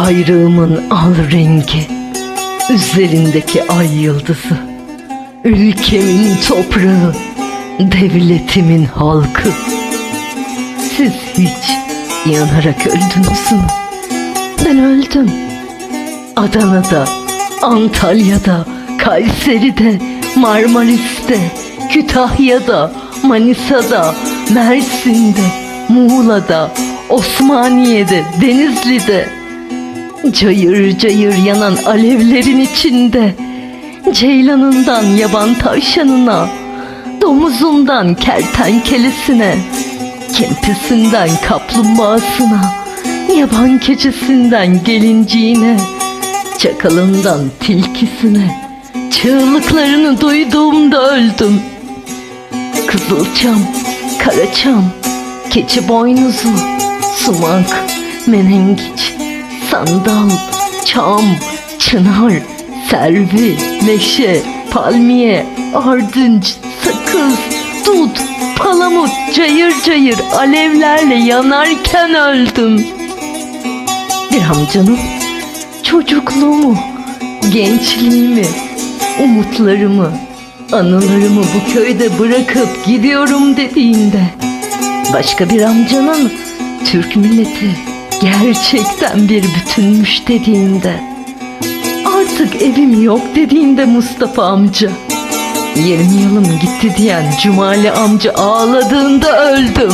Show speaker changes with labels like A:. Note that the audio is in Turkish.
A: Bayrağımın al rengi, üzerindeki ay yıldızı, ülkemin toprağı, devletimin halkı. Siz hiç yanarak öldünüz mü? Ben öldüm. Adana'da, Antalya'da, Kayseri'de, Marmaris'te, Kütahya'da, Manisa'da, Mersin'de, Muğla'da, Osmaniye'de, Denizli'de. Cayır cayır yanan alevlerin içinde, Ceylanından yaban tavşanına, domuzundan kertenkelesine, kempisinden kaplumbağasına, yaban keçisinden gelinciğine, çakalından tilkisine, çığlıklarını duyduğumda öldüm. Kızılçam, karaçam, keçi boynuzu, sumak, menengiç, sandal, çam, çınar, servi, meşe, palmiye, ardınç, sakız, dut, palamut cayır cayır alevlerle yanarken öldüm. Bir amcanın çocukluğumu, gençliğimi, umutlarımı, anılarımı bu köyde bırakıp gidiyorum dediğinde başka bir amcanın Türk milleti gerçekten bir bütünmüş dediğinde artık evim yok dediğinde Mustafa amca 20 yılım gitti diyen Cumali amca ağladığında öldüm.